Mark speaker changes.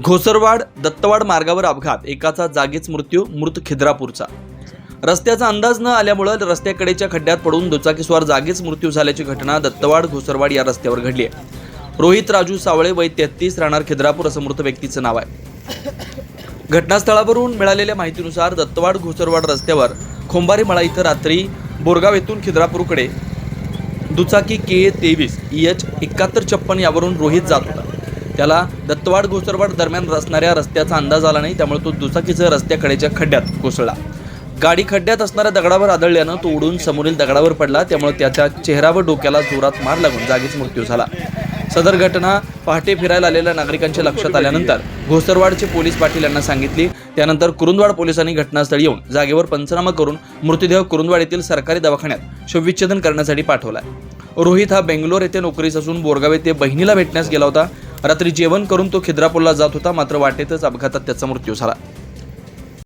Speaker 1: घोसरवाड दत्तवाड मार्गावर अपघात. एकाचा जागीच मृत्यू मृत खिद्रापूरचा. रस्त्याचा अंदाज न आल्यामुळं रस्त्याकडेच्या खड्ड्यात पडून दुचाकीस्वार जागीच मृत्यू झाल्याची घटना दत्तवाड घोसरवाड या रस्त्यावर घडली आहे. रोहित राजू सावळे वय तेहतीस राहणार खिद्रापूर असं मृत व्यक्तीचं नाव आहे. घटनास्थळावरून मिळालेल्या माहितीनुसार दत्तवाड घोसरवाड रस्त्यावर खोंबारी मळा इथं रात्री बोरगाव येथून खिद्रापूरकडे दुचाकी के तेवीस ई एच एकाहत्तर छप्पन यावरून रोहित जात होता. त्याला दत्तवाड घोसरवाड दरम्यान असणाऱ्या रस्त्याचा अंदाज आला नाही त्यामुळे तो दुचाकीचं रस्त्याकडेच्या खड्ड्यात कोसळला. गाडी खड्ड्यात असणाऱ्या दगडावर आदळल्यानं तो उडून समोरील दगडावर पडला त्यामुळे त्याच्या चेहरा व डोक्याला जोरात मार लागून जागीच मृत्यू झाला. सदर घटना पहाटे फिरायला आलेल्या नागरिकांच्या लक्षात आल्यानंतर घोसरवाडचे पोलीस पाटील यांना सांगितली त्यानंतर कुरुंदवाड पोलिसांनी घटनास्थळी येऊन जागेवर पंचनामा करून मृतदेह कुरुंदवाड येथील सरकारी दवाखान्यात शवविच्छेदन करण्यासाठी पाठवला रोहित हा बेंगलोर येथे नोकरीस असून बोरगाव येथे बहिणीला भेटण्यास गेला होता रात्री जेवण करून तो खिद्रापूरला जात होता मात्र वाटेतच अपघातात त्याचा मृत्यू झाला.